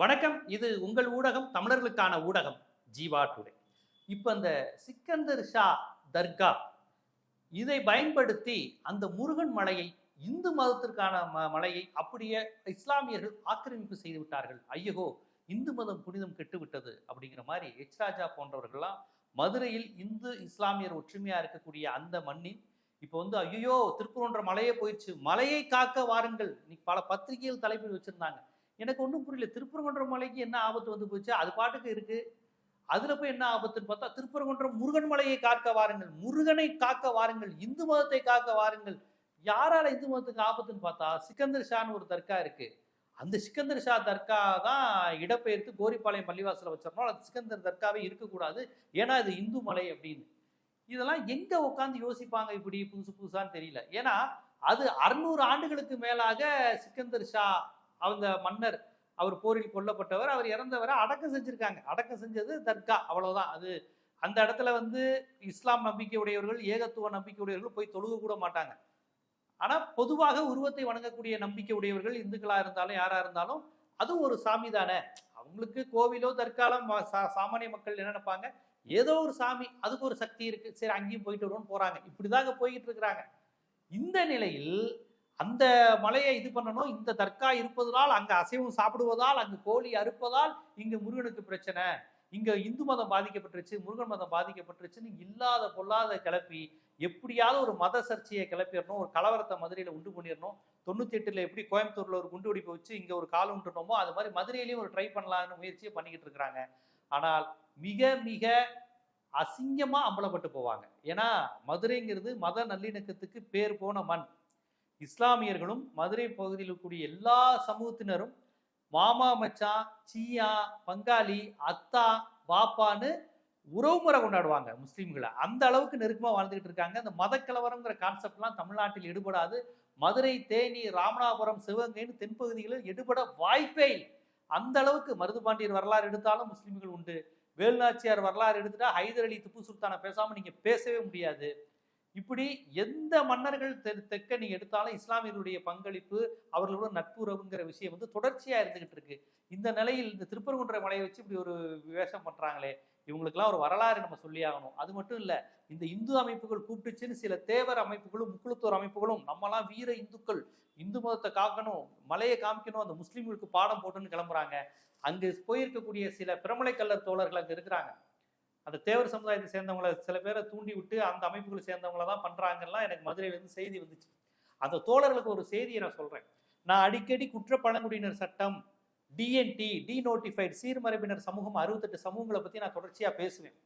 வணக்கம். இது உங்கள் ஊடகம் தமிழர்களுக்கான ஊடகம் ஜீவா டுடே. இப்போ அந்த சிக்கந்தர் ஷா தர்கா இதை பயன்படுத்தி அந்த முருகன் மலையை இந்து மதத்திற்கான ம மலையை அப்படியே இஸ்லாமியர்கள் ஆக்கிரமிப்பு செய்து விட்டார்கள். ஐயகோ இந்து மதம் புனிதம் கெட்டுவிட்டது அப்படிங்கிற மாதிரி எச் ராஜா போன்றவர்கள்லாம் மதுரையில் இந்து இஸ்லாமியர் ஒற்றுமையாக இருக்கக்கூடிய அந்த மண்ணில் இப்போ வந்து ஐயோ திருப்பூர்ன்ற மலையே போயிடுச்சு. மலையை காக்க வாருங்கள். இன்னைக்கு பல பத்திரிகைகள் தலைப்பில் வச்சுருந்தாங்க. எனக்கு ஒன்றும் புரியல. திருப்பரங்குன்றம் மலைக்கு என்ன ஆபத்து வந்து போச்சு? அது பாட்டுக்கு இருக்கு. அதுல போய் என்ன ஆபத்துன்னு பார்த்தா திருப்பரங்குன்றம் முருகன் மலையை காக்க வாருங்கள். முருகனை காக்க வாருங்கள். இந்து மதத்தை காக்க வாருங்கள். யாரால இந்து மதத்துக்கு ஆபத்துன்னு பார்த்தா சிக்கந்தர் ஷான்னு ஒரு தர்கா இருக்கு. அந்த சிக்கந்தர் ஷா தர்கா தான் இடப்பெயர்த்து கோரிப்பாளையம் பள்ளிவாசல வச்சிடணும் அது சிக்கந்தர் தர்காவே இருக்கக்கூடாது. ஏன்னா இது இந்து மலை அப்படின்னு. இதெல்லாம் எங்க உட்காந்து யோசிப்பாங்க இப்படி புதுசு புதுசான்னு தெரியல. ஏன்னா அது அறுநூறு ஆண்டுகளுக்கு மேலாக சிக்கந்தர் ஷா அந்த மன்னர் அவர் போரில் கொல்லப்பட்டவர் அவர் இறந்தவரை அடக்கம் செஞ்சுருக்காங்க. அடக்கம் செஞ்சது தர்கா அவ்வளோதான் அது அந்த இடத்துல வந்து இஸ்லாம் நம்பிக்கை உடையவர்கள் ஏகத்துவ நம்பிக்கை உடையவர்கள் போய் தொழுக கூட மாட்டாங்க. ஆனால் பொதுவாக உருவத்தை வணங்கக்கூடிய நம்பிக்கை உடையவர்கள் இந்துக்களாக இருந்தாலும் யாராக இருந்தாலும் அதுவும் ஒரு சாமி தானே. அவங்களுக்கு கோவிலோ தற்காலம் சாமானிய மக்கள் என்ன நினைப்பாங்க? ஏதோ ஒரு சாமி அதுக்கு ஒரு சக்தி இருக்கு. சரி அங்கேயும் போயிட்டு வருவோம்னு போறாங்க. இப்படிதாங்க போய்கிட்டு இருக்கிறாங்க. இந்த நிலையில் அந்த மலையை இது பண்ணணும் இந்த தர்கா இருப்பதனால் அங்க அசைவம் சாப்பிடுவதால் அங்கு கோழி அறுப்பதால் இங்கே முருகனுக்கு பிரச்சனை. இங்க இந்து மதம் பாதிக்கப்பட்டுருச்சு முருகன் மதம் பாதிக்கப்பட்டுருச்சுன்னு இல்லாத பொல்லாத கிளப்பி எப்படியாவது ஒரு மத சர்ச்சையை கிளப்பிடணும் ஒரு கலவரத்தை மதுரையில உண்டு பண்ணிடணும். தொண்ணூத்தி எட்டுல எப்படி கோயம்புத்தூர்ல ஒரு குண்டு வெடிப்பை வச்சு இங்க ஒரு கால் உண்டுனோமோ அது மாதிரி மதுரையிலையும் ஒரு ட்ரை பண்ணலாம்னு முயற்சியை பண்ணிக்கிட்டு இருக்கிறாங்க. ஆனால் மிக மிக அசிங்கமா அம்பலப்பட்டு போவாங்க. ஏன்னா மதுரைங்கிறது மத நல்லிணக்கத்துக்கு பேர் போன மண். இஸ்லாமியர்களும் மதுரை பகுதியில் கூடிய எல்லா சமூகத்தினரும் மாமா மச்சான் சீயா பங்காளி அத்தா பாப்பான்னு உறவுமுறை கொண்டாடுவாங்க முஸ்லீம்களை. அந்த அளவுக்கு நெருக்கமாக வாழ்ந்துகிட்டு இருக்காங்க. அந்த மத கலவரங்கிற கான்செப்ட்லாம் தமிழ்நாட்டில் எடுபடாது. மதுரை தேனி ராமநாதபுரம் சிவகங்கைன்னு தென்பகுதிகளில் எடுபட வாய்ப்பே இல்லை. அந்த அளவுக்கு மருதுபாண்டியர் வரலாறு எடுத்தாலும் முஸ்லீம்கள் உண்டு. வேலுநாச்சியார் வரலாறு எடுத்துட்டா ஹைதர் அலி திப்பு சுல்தானை பேசாமல் நீங்கள் பேசவே முடியாது. இப்படி எந்த மன்னர்கள் தெ தெற்க நீ எடுத்தாலும் இஸ்லாமியர்களுடைய பங்களிப்பு அவர்களோட நட்புறவுங்கிற விஷயம் வந்து தொடர்ச்சியா இருந்துகிட்டு இருக்கு. இந்த நிலையில் இந்த திருப்பரங்குன்ற மலையை வச்சு இப்படி ஒரு வேஷம் பண்றாங்களே இவங்களுக்கெல்லாம் ஒரு வரலாறு நம்ம சொல்லி ஆகணும். அது மட்டும் இல்ல இந்த இந்து அமைப்புகள் கூப்பிட்டுச்சுன்னு சில தேவர் அமைப்புகளும் முக்குளத்தூர் அமைப்புகளும் நம்மலாம் வீர இந்துக்கள் இந்து மதத்தை காக்கணும் மலையை காமிக்கணும் அந்த முஸ்லீம்களுக்கு பாடம் போட்டுன்னு கிளம்புறாங்க. அங்கு போயிருக்கக்கூடிய சில பிரமலை கல்லர் தோழர்கள் அங்க இருக்கிறாங்க. அந்த தேவர் சமுதாயத்தை சேர்ந்தவங்களை சில பேரை தூண்டி விட்டு அந்த அமைப்புகளை சேர்ந்தவங்கள தான் பண்ணுறாங்கலாம் எனக்கு மதுரையிலேருந்து செய்தி வந்துச்சு. அந்த தோழர்களுக்கு ஒரு செய்தியை நான் சொல்கிறேன் நான் அடிக்கடி குற்ற பழங்குடியினர் சட்டம் டிஎன்டி டி நோட்டிஃபைடு சீர்மரபினர் சமூகம் அறுபத்தெட்டு சமூகங்களை பற்றி நான் தொடர்ச்சியாக பேசுவேன்.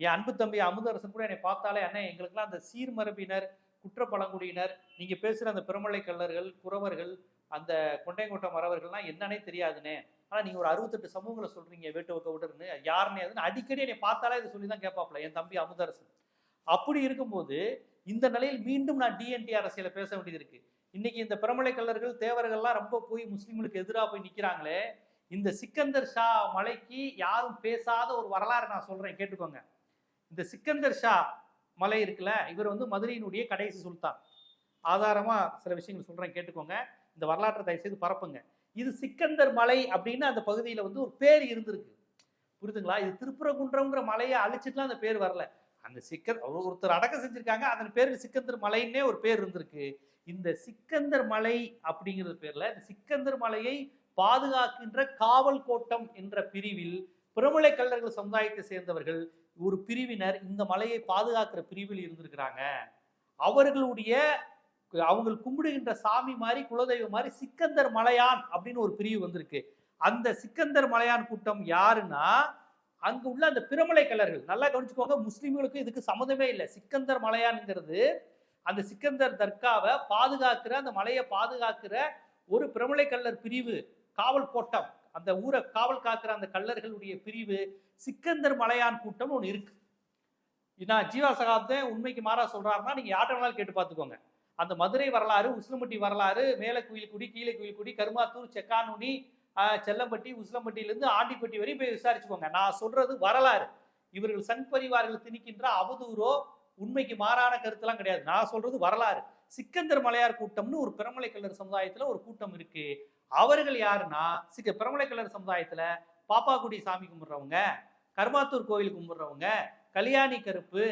என் அன்பு தம்பி அமுதரசன் கூட என்னை பார்த்தாலே அண்ணன் எங்களுக்கெல்லாம் அந்த சீர்மரபினர் குற்ற பழங்குடியினர் நீங்கள் பேசுகிற அந்த பெருமலை கல்லர்கள் குறவர்கள் அந்த கொண்டைங்கோட்டை மறவர்கள்லாம் என்னன்னே தெரியாதுனே. ஆனா நீங்க ஒரு அறுபத்தெட்டு சமூகங்களை சொல்றீங்க வேட்டு வைக்க விடுறன்னு யாருன்னு அதுன்னு அடிக்கடி என்னை பார்த்தாலே இதை சொல்லி தான் கேட்பாப்ல என் தம்பி அமுதரசன். அப்படி இருக்கும்போது இந்த நிலையில் மீண்டும் நான் டிஎன்டி அரசியல பேச வேண்டியது இருக்கு. இன்னைக்கு இந்த பிரமலை கல்லர்கள் தேவர்கள்லாம் ரொம்ப போய் முஸ்லீம்களுக்கு எதிராக போய் நிக்கிறாங்களே இந்த சிக்கந்தர் ஷா மலைக்கு யாரும் பேசாத ஒரு வரலாறு நான் சொல்றேன் கேட்டுக்கோங்க. இந்த சிக்கந்தர் ஷா மலை இருக்குல்ல இவர் வந்து மதுரையினுடைய கடைசி சுல்தான். ஆதாரமா சில விஷயங்கள் சொல்றேன் கேட்டுக்கோங்க. இந்த வரலாற்றை தயவு செய்து பரப்புங்க. இது சிக்கந்தர் மலை அப்படின்னு அந்த பகுதியில் வந்து ஒரு பேர் இருந்திருக்கு. புரிதுங்களா இது திருப்புறகுன்றம்ங்கிற மலையை அழிச்சிட்டுலாம் அந்த பேர் வரல. அந்த சிக்கர் ஒருத்தர் அடக்கம் செஞ்சிருக்காங்க. அதன் பேர் சிக்கந்தர் மலைன்னே ஒரு பேர் இருந்திருக்கு. இந்த சிக்கந்தர் மலை அப்படிங்கிற பேரில் இந்த சிக்கந்தர் மலையை பாதுகாக்கின்ற காவல் கோட்டம் என்ற பிரிவில் பிரமலை கல்லர்கள் சமுதாயத்தை சேர்ந்தவர்கள் ஒரு பிரிவினர் இந்த மலையை பாதுகாக்கிற பிரிவில் இருந்திருக்கிறாங்க. அவர்களுடைய அவங்க கும்பிடுகின்ற சாமி மாதிரி குலதெய்வம் மாதிரி சிக்கந்தர் மலையான் அப்படின்னு ஒரு பிரிவு வந்திருக்கு. அந்த சிக்கந்தர் மலையான் கூட்டம் யாருன்னா அங்க உள்ள அந்த பிரமலை கல்லர்கள் நல்லா கவனிச்சுக்கோங்க முஸ்லீம்களுக்கு இதுக்கு சம்மந்தமே இல்லை. சிக்கந்தர் மலையான்ங்கிறது அந்த சிக்கந்தர் தர்காவை பாதுகாக்கிற அந்த மலையை பாதுகாக்கிற ஒரு பிரமலை கல்லர் பிரிவு காவல் கோட்டம். அந்த ஊரை காவல் காக்கிற அந்த கல்லர்களுடைய பிரிவு சிக்கந்தர் மலையான் கூட்டம் ஒன்று இருக்கு. நான் ஜீவா சகாப்தம் உண்மைக்கு மாறா சொல்றாருன்னா நீங்க யார்ட்ட வேணாலும் கேட்டு பார்த்துக்கோங்க. அந்த மதுரை வரலாறு உசிலம்பட்டி வரலாறு மேல குயில்குடி கீழே குயில்குடி கருமாத்தூர் செக்கானுனி செல்லம்பட்டி உசிலம்பட்டியிலிருந்து ஆண்டிப்பட்டி வரையும் போய் விசாரிச்சுக்கோங்க. நான் சொல்றது வரலாறு. இவர்கள் சங் பரிவார்கள் திணிக்கின்ற அவதூறோ உண்மைக்கு மாறான கருத்துலாம் கிடையாது. நான் சொல்றது வரலாறு. சிக்கந்தர் மலையார் கூட்டம்னு ஒரு பிரமலை கல்லர் சமுதாயத்துல ஒரு கூட்டம் இருக்கு. அவர்கள் யாருன்னா சிக்க பிரமலை கல்லர் சமுதாயத்துல பாப்பாக்குடி சாமி கும்பிடுறவங்க கருமாத்தூர் கோயில் கும்பிடுறவங்க கல்யாணி கருப்பு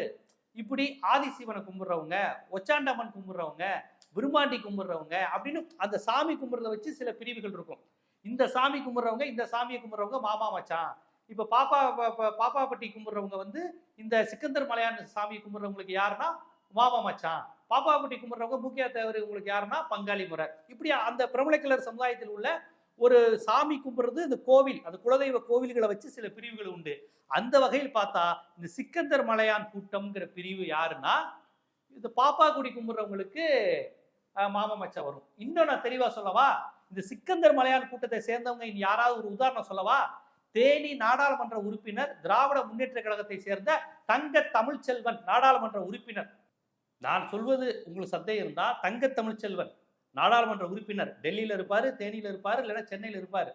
இப்படி ஆதிசிவனை கும்பிடுறவங்க ஒச்சாண்டம்மன் கும்பிடுறவங்க விரும்பாண்டி கும்பிடுறவங்க அப்படின்னு அந்த சாமி கும்பிட்றத வச்சு சில பிரிவுகள் இருக்கும். இந்த சாமி கும்பிட்றவங்க இந்த சாமியை கும்பிட்றவங்க மாமா மச்சான். இப்போ பாப்பா ப- ப- பாப்பாப்பட்டி கும்பிட்றவங்க வந்து இந்த சிக்கந்தர் மலையான சாமி கும்பிட்றவங்களுக்கு யாருன்னா மாமா மச்சான். பாப்பாப்பட்டி கும்பிட்றவங்க முக்கிய தேவர் உங்களுக்கு யாருன்னா பங்காளி முறை. இப்படி அந்த பிரபலக்கிழர் சமுதாயத்தில் உள்ள ஒரு சாமி கும்பிட்றது இந்த கோவில் அந்த குலதெய்வ கோவில்களை வச்சு சில பிரிவுகள் உண்டு. அந்த வகையில் பார்த்தா இந்த சிக்கந்தர் மலையான் கூட்டம்ங்கிற பிரிவு யாருன்னா இந்த பாப்பாக்குடி கும்பிட்றவங்களுக்கு அஹ், மாமா வரும். இன்னும் நான் தெளிவாக சொல்லவா? இந்த சிக்கந்தர் மலையான் கூட்டத்தை சேர்ந்தவங்க இனி யாராவது ஒரு உதாரணம் சொல்லவா? தேனி நாடாளுமன்ற உறுப்பினர் திராவிட முன்னேற்ற கழகத்தை சேர்ந்த தங்க தமிழ்ச்செல்வன் நாடாளுமன்ற உறுப்பினர். நான் சொல்வது உங்களுக்கு சந்தேகம் இருந்தால் தங்க தமிழ்ச்செல்வன். நாடாளுமன்ற உறுப்பினர் டெல்லியில் இருப்பார் தேனியில் இருப்பார் இல்லைன்னா சென்னையில் இருப்பார்.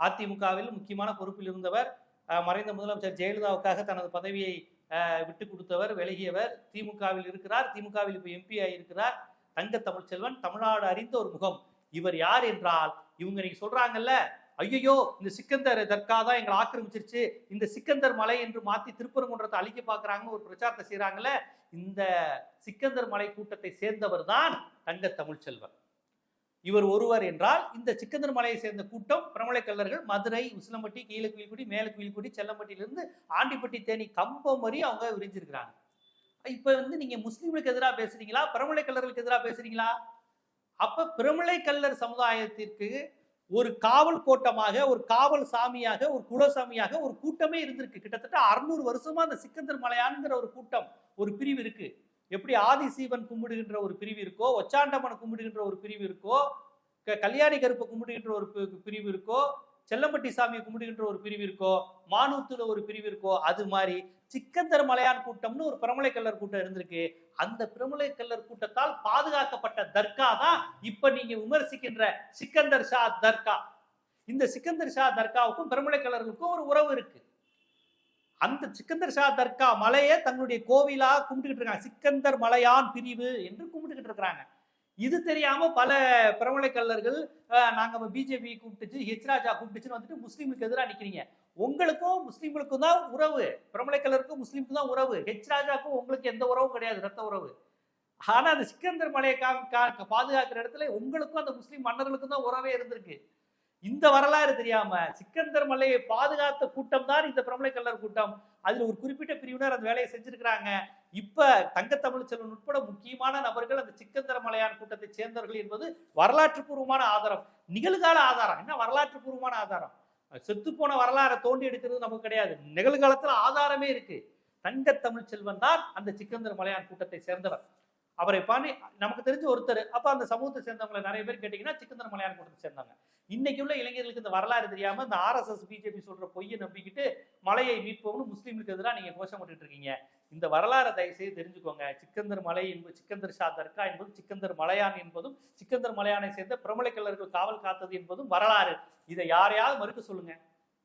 அதிமுகவில் முக்கியமான பொறுப்பில் இருந்தவர் மறைந்த முதலமைச்சர் ஜெயலலிதாவுக்காக தனது பதவியை விட்டு கொடுத்தவர் விலகியவர். திமுகவில் இருக்கிறார். திமுகவில் இப்போ எம்பி ஆகியிருக்கிறார் தங்க தமிழ்ச்செல்வன் தமிழ்நாடு அறிந்த ஒரு முகம். இவர் யார் என்றால் இவங்க நீங்க சொல்றாங்கல்ல ஐயோ இந்த சிக்கந்தர் தர்கா தான் எங்களை ஆக்கிரமிச்சிருச்சு. இந்த சிக்கந்தர் மலை என்று மாத்தி திருப்பரங்குன்றத்தை அழிக்க பார்க்கறாங்கன்னு ஒரு பிரச்சாரத்தை செய்யறாங்கல்ல இந்த சிக்கந்தர் மலை கூட்டத்தை சேர்ந்தவர் தான் தங்க தமிழ்ச்செல்வன் இவர் ஒருவர் என்றால் இந்த சிக்கந்தர் மலையை சேர்ந்த கூட்டம் பிரமலை கல்லர்கள் மதுரை உசிலம்பட்டி கீழ குயில்குடி மேல குயில்குடி செல்லம்பட்டியிலிருந்து ஆண்டிப்பட்டி தேனி கம்பம் வரி அவங்க விரிஞ்சிருக்கிறாங்க. இப்ப வந்து நீங்க முஸ்லீம்களுக்கு எதிராக பேசுறீங்களா? பிரமலை கல்லர்களுக்கு எதிராக பேசுறீங்களா? அப்ப பிரமலை கல்லர் சமுதாயத்திற்கு ஒரு காவல் கோட்டமாக ஒரு காவல் சாமியாக ஒரு குலசாமியாக ஒரு கூட்டமே இருந்திருக்கு. கிட்டத்தட்ட அறுநூறு வருஷமா அந்த சிக்கந்தர் மலையான்ங்கிற ஒரு கூட்டம் ஒரு பிரிவு இருக்கு. எப்படி ஆதிசீவன் கும்பிடுகின்ற ஒரு பிரிவு இருக்கோ ஒச்சாண்டம்மனை கும்பிடுகின்ற ஒரு பிரிவு இருக்கோ க- கல்யாணி கருப்பை கும்பிடுகின்ற ஒரு பிரிவு இருக்கோ செல்லம்பட்டி சாமியை கும்பிடுகின்ற ஒரு பிரிவு இருக்கோ மானூத்துல ஒரு பிரிவு இருக்கோ அது மாதிரி சிக்கந்தர் மலையான் கூட்டம்னு ஒரு பிரமலை கல்லர் கூட்டம் இருந்திருக்கு. அந்த பிரமலை கல்லர் கூட்டத்தால் பாதுகாக்கப்பட்ட தர்கா தான் இப்ப நீங்க விமர்சிக்கின்ற சிக்கந்தர் ஷா தர்கா. இந்த சிக்கந்தர் ஷா தர்காவுக்கும் பிரமலை கல்லர்களுக்கும் ஒரு உறவு இருக்கு. அந்த சிக்கந்தர் ஷா தர்கா மலையை தன்னுடைய கோவிலா கும்பிட்டுக்கிட்டு இருக்காங்க. சிக்கந்தர் மலையான் பிரிவு என்று கும்பிட்டுக்கிட்டு இருக்கிறாங்க. இது தெரியாம பல பிரமலை கல்லர்கள் நாங்க பிஜேபி கூப்பிட்டுச்சு ஹெச் ராஜா கூப்பிட்டுச்சுன்னு வந்துட்டு முஸ்லீமுக்கு எதிராக நிக்கிறீங்க. உங்களுக்கும் முஸ்லீம்களுக்கும் தான் உறவு. பிரபலை கல்லருக்கும் முஸ்லீமுக்கும் தான் உறவு. ஹெச் ராஜாக்கும் உங்களுக்கு எந்த உறவும் கிடையாது ரத்த உறவு. ஆனா அந்த சிக்கந்தர் மலையை கா- பாதுகாக்கிற இடத்துல உங்களுக்கும் அந்த முஸ்லீம் மன்னர்களுக்கும் தான் உறவே இருந்திருக்கு. இந்த வரலாறு தெரியாம சிக்கந்தர் மலையை பாதுகாத்த கூட்டம் தான் இந்த பிரமலை கல்லர் கூட்டம். அதுல ஒரு குறிப்பிட்ட பிரிவினர் அந்த வேலையை செஞ்சிருக்கிறாங்க. இப்ப தங்கத்தமிழ்ச்செல்வன் உட்பட முக்கியமான நபர்கள் அந்த சிக்கந்தர மலையான் கூட்டத்தை சேர்ந்தவர்கள் என்பது வரலாற்று பூர்வமான ஆதாரம். நிகழ்கால ஆதாரம். என்ன வரலாற்று பூர்வமான ஆதாரம்? செத்து போன வரலாறை தோண்டி எடுக்கிறது நமக்கு கிடையாது. நிகழ்காலத்துல ஆதாரமே இருக்கு. தங்க தமிழ்ச்செல்வன் தான் அந்த சிக்கந்தர் மலையான் கூட்டத்தை சேர்ந்தவர். அவரை பாண்டி நமக்கு தெரிஞ்ச ஒருத்தர் அப்போ அந்த சமூகத்தை சேர்ந்தவங்களை நிறைய பேர் கேட்டிங்கன்னா சிக்கந்தர் மலையான் கூட்டத்தை சேர்ந்தாங்க. இன்னைக்கு உள்ள இளைஞர்களுக்கு இந்த வரலாறு தெரியாமல் இந்த ஆர்எஸ்எஸ் பிஜேபி சொல்கிற பொய்யை நம்பிக்கிட்டு மலையை மீட்போம்னு முஸ்லீமுக்கு எதிராக நீங்கள் கோஷம் போட்டுட்டு இருக்கீங்க. இந்த வரலாறு தயவு செய்து தெரிஞ்சுக்கோங்க. சிக்கந்தர் மலை என்பது சிக்கந்தர் ஷா தர்கா என்பதும் சிக்கந்தர் மலையான் என்பதும் சிக்கந்தர் மலையானை சேர்ந்த பிரமலைக்கல்லர்கள் காவல் காத்தது என்பதும் வரலாறு. இதை யாரையாவது மறுக்க சொல்லுங்க.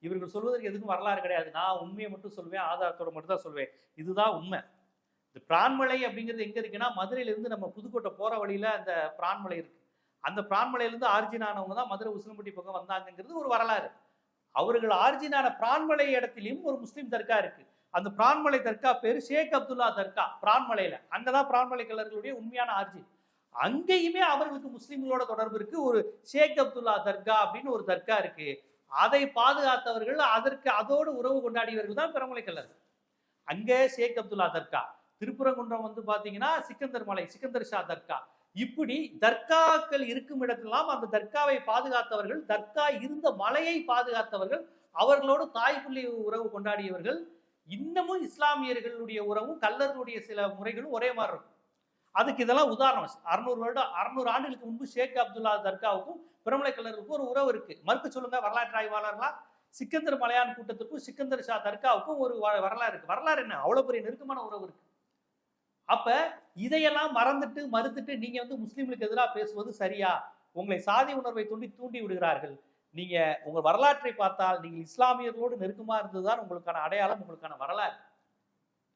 இவர்கள் சொல்வதற்கு எதுக்கும் வரலாறு கிடையாது. நான் உண்மையை மட்டும் சொல்வேன் ஆதாரத்தோட மட்டும் தான் சொல்வேன். இதுதான் உண்மை. இந்த பிரான்மலை அப்படிங்கிறது எங்க இருக்குன்னா மதுரையிலேருந்து நம்ம புதுக்கோட்டை போற வழியில அந்த பிரான்மலை இருக்கு. அந்த பிரான்மலையிலேருந்து ஆர்ஜின் ஆனவங்க தான் மதுரை உசிலம்பட்டி பக்கம் வந்தாங்கங்கிறது ஒரு வரலாறு. அவர்கள் ஆர்ஜினான பிரான்மலை இடத்திலையும் ஒரு முஸ்லீம் தர்கா இருக்கு. அந்த பிரான்மலை தர்கா பேர் ஷேக் அப்துல்லா தர்கா பிரான்மலையில. அங்கதான் பிரான்மலை கல்லர்களுடைய உண்மையான ஆர்ஜின். அங்கேயுமே அவர்களுக்கு முஸ்லீம்களோட தொடர்பு இருக்கு. ஒரு ஷேக் அப்துல்லா தர்கா அப்படின்னு ஒரு தர்கா இருக்கு. அதை பாதுகாத்தவர்கள் அதற்கு அதோடு உறவு கொண்டாடியவர்கள் தான் பிரமலை கல்லர் அங்கே ஷேக் அப்துல்லா தர்கா. திருப்புறங்குன்றம் வந்து பார்த்தீங்கன்னா சிக்கந்தர் மலை சிக்கந்தர் ஷா தர்கா. இப்படி தர்காக்கள் இருக்கும் இடத்திலெல்லாம் அந்த தர்காவை பாதுகாத்தவர்கள் தர்கா இருந்த மலையை பாதுகாத்தவர்கள் அவர்களோடு தாய் பிள்ளை உறவு கொண்டாடியவர்கள் இன்னமும் இஸ்லாமியர்களுடைய உறவும் கல்லர்களுடைய சில முறைகளும் ஒரே மாதிரி இருக்கும். அதுக்கு இதெல்லாம் உதாரணம். அறுநூறு வருடம் அறுநூறு ஆண்டுகளுக்கு முன்பு ஷேக் அப்துல்லா தர்காவுக்கும் பிரமலை கல்லருக்கும் ஒரு உறவு இருக்கு. மறுக்க சொல்லுங்க வரலாற்று ஆய்வாளர்களா சிக்கந்தர் மலையான் கூட்டத்திற்கும் சிக்கந்தர் ஷா தர்காவுக்கும் ஒரு வரலாறு இருக்கு. வரலாறு என்ன? அவ்வளவு பெரிய நெருக்கமான உறவு இருக்கு. அப்ப இதையெல்லாம் மறந்துட்டு மறுத்துட்டு நீங்க வந்து முஸ்லீம்களுக்கு எதிராக பேசுவது சரியா? உங்களை சாதி உணர்வை தூண்டி தூண்டி விடுகிறார்கள். நீங்க உங்க வரலாற்றை பார்த்தால் நீங்கள் இஸ்லாமியர்களோடு நெருக்கமா இருந்ததுதான் உங்களுக்கான அடையாளம் உங்களுக்கான வரலாறு.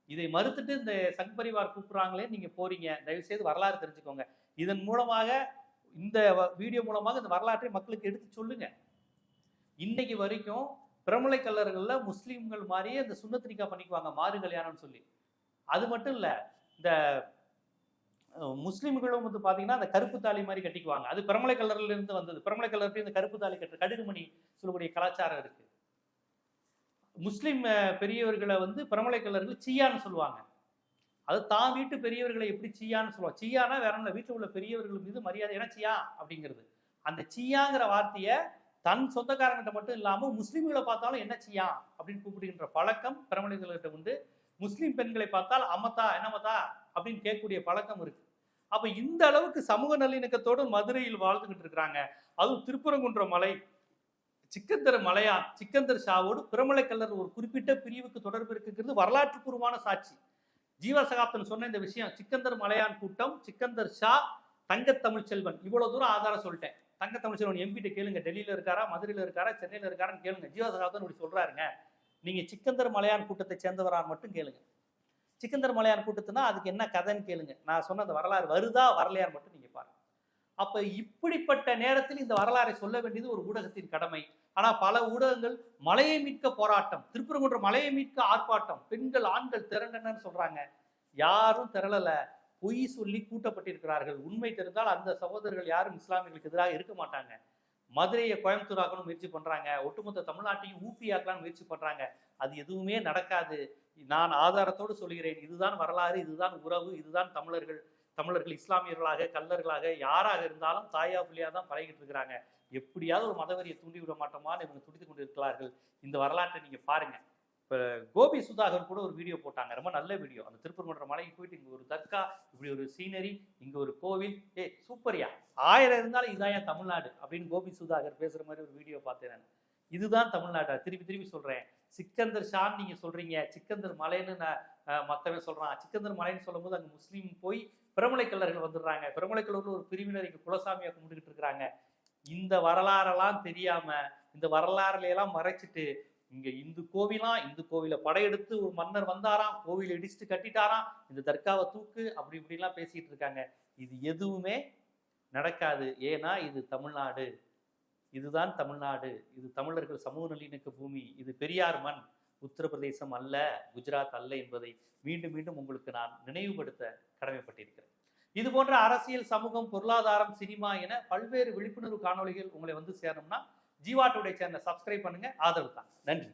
இதை மறுத்துட்டு இந்த சங் பரிவார் கூப்பிடுறாங்களே நீங்க போறீங்க. தயவு செய்து வரலாறு தெரிஞ்சுக்கோங்க. இதன் மூலமாக இந்த வீடியோ மூலமாக இந்த வரலாற்றை மக்களுக்கு எடுத்து சொல்லுங்க. இன்னைக்கு வரைக்கும் பிரமலை கல்லர்கள்ல முஸ்லீம்கள் மாதிரியே இந்த சுண்ணத்திரிக்கா பண்ணிக்குவாங்க மாறு கல்யாணம்னு சொல்லி. அது மட்டும் இல்லை இந்த முஸ்லீம்களும் வந்து பார்த்தீங்கன்னா அந்த கருப்பு தாலி மாதிரி கட்டிக்குவாங்க. அது பிரமலை கல்லர்ல இருந்து வந்தது. பிரமலை கல்லருக்கு இந்த கருப்பு தாலி கட்டுற கடுகுமணி சொல்லக்கூடிய கலாச்சாரம் இருக்கு. முஸ்லீம் பெரியவர்களை வந்து பிரமலை கல்லர்கள் சீயான்னு சொல்லுவாங்க. அது தான் வீட்டு பெரியவர்களை எப்படி சீயான்னு சொல்லுவாங்க. சீயானா வேற ஒண்ணும் வீட்டில் உள்ள பெரியவர்கள் மீது மரியாதை ஏன்னா சியா அப்படிங்கிறது. அந்த சியாங்கிற வார்த்தையை தன் சொந்தக்காரங்கிட்ட மட்டும் இல்லாமல் முஸ்லீம்களை பார்த்தாலும் என்ன சியா அப்படின்னு கூப்பிடுகின்ற பழக்கம் பிரமணிகள்கிட்ட உண்டு. முஸ்லீம் பெண்களை பார்த்தால் அம்மத்தா என்னமத்தா? அப்படின்னு கேட்கக்கூடிய பழக்கம் இருக்கு. அப்ப இந்த அளவுக்கு சமூக நல்லிணக்கத்தோடு மதுரையில் வாழ்ந்துகிட்டு இருக்கிறாங்க. அதுவும் திருப்பரங்குன்ற மலை சிக்கந்தர் மலையான் சிக்கந்தர் ஷாவோடு பிரமலை கல்லர் ஒரு குறிப்பிட்ட பிரிவுக்கு தொடர்பு இருக்குங்கிறது வரலாற்று பூர்வமான சாட்சி. ஜீவசகாப்தன் சொன்ன இந்த விஷயம் சிக்கந்தர் மலையான் கூட்டம் சிக்கந்தர் ஷா தங்கத் தமிழ்ச்செல்வன் இவ்வளவு தூரம் ஆதாரம் சொல்லிட்டேன். தங்க தமிழ்ச்செல்வன் எம்பிட்ட கேளுங்க. டெல்லியில இருக்காரா மதுரையில இருக்காரா சென்னையில இருக்காரான்னு கேளுங்க. ஜீவசகாப்தன் இப்படி சொல்றாருங்க. நீங்க சிக்கந்தர் மலையான் கூட்டத்தை சேர்ந்தவரான் மட்டும் கேளுங்க. சிக்கந்தர் மலையான் கூட்டத்துனா அதுக்கு என்ன கதைன்னு கேளுங்க. நான் சொன்ன அந்த வரலாறு வருதா வரலையான்னு மட்டும் நீங்க பாருங்க. அப்ப இப்படிப்பட்ட நேரத்தில் இந்த வரலாறை சொல்ல வேண்டியது ஒரு ஊடகத்தின் கடமை. ஆனா பல ஊடகங்கள் மலையை மீட்க போராட்டம் திருப்பரங்குன்ற மலையை மீட்க ஆர்ப்பாட்டம் பெண்கள் ஆண்கள் திரண்டனன்னு சொல்றாங்க. யாரும் திரளல. பொய் சொல்லி கூட்டப்பட்டிருக்கிறார்கள். உண்மை தெரிந்தால் அந்த சகோதரர்கள் யாரும் இஸ்லாமியர்களுக்கு எதிராக இருக்க மாட்டாங்க. மதுரையை கோயம்புத்தூர் ஆக்கணும் முயற்சி பண்றாங்க. ஒட்டுமொத்த தமிழ்நாட்டையும் ஊப்பி ஆக்கலாம் முயற்சி பண்றாங்க. அது எதுவுமே நடக்காது. நான் ஆதாரத்தோடு சொல்கிறேன். இதுதான் வரலாறு இதுதான் உறவு இதுதான் தமிழர்கள். தமிழர்கள் இஸ்லாமியர்களாக கல்லர்களாக யாராக இருந்தாலும் தாயா புள்ளியா தான் பழகிட்டு இருக்கிறாங்க. எப்படியாவது ஒரு மதவெறியை தூண்டி விட மாட்டோமான்னு இவங்க துடித்து கொண்டிருக்கிறார்கள். இந்த வரலாற்றை நீங்க பாருங்க. இப்போ கோபி சுதாகர் கூட ஒரு வீடியோ போட்டாங்க. ரொம்ப நல்ல வீடியோ. அந்த திருப்பூர் மன்ற மலைக்கு போயிட்டு இங்கே ஒரு தர்கா இப்படி ஒரு சீனரி இங்கே ஒரு கோவில். ஏ சூப்பர்யா ஆயிரம் இருந்தாலும் இதான் என் தமிழ்நாடு? அப்படின்னு கோபி சுதாகர் பேசுகிற மாதிரி ஒரு வீடியோ பார்த்தேன் நான். இதுதான் தமிழ்நாட்டா திருப்பி திருப்பி சொல்கிறேன் சிக்கந்தர் ஷான் நீங்கள் சொல்கிறீங்க சிக்கந்தர் மலைன்னு நான் மற்றவன் சொல்கிறான் சிக்கந்தர் மலைன்னு சொல்லும்போது அங்கே முஸ்லீம் போய் பிரமலை கல்லர்கள் வந்துடுறாங்க. பிரமலை கல்லூரில் ஒரு பிரிவினர் இங்கே குலசாமியாக கும்பிட்டுக்கிட்டு இருக்கிறாங்க. இந்த வரலாறெல்லாம் தெரியாமல் இந்த வரலாறுல எல்லாம் மறைச்சிட்டு இங்க இந்து கோவிலா? இந்து கோவில படையெடுத்து ஒரு மன்னர் வந்தாராம் கோவிலை இடிச்சுட்டு கட்டிட்டாராம் இந்த தர்காவை தூக்கு அப்படி இப்படிலாம் பேசிட்டு இருக்காங்க. இது எதுவுமே நடக்காது. ஏன்னா இது தமிழ்நாடு. இதுதான் தமிழ்நாடு. இது தமிழர்கள் சமூக நல்லிணக்க பூமி. இது பெரியார் மண். உத்தரப்பிரதேசம் அல்ல குஜராத் அல்ல என்பதை மீண்டும் மீண்டும் உங்களுக்கு நான் நினைவுபடுத்த கடமைப்பட்டிருக்கிறேன். இது போன்ற அரசியல் சமூகம் பொருளாதாரம் சினிமா என பல்வேறு விழிப்புணர்வு காணொளிகள் உங்களை வந்து சேரணும்னா ஜீவா சேனலை சப்ஸ்கிரைப் பண்ணுங்க. ஆதரவு தாங்க நன்றி.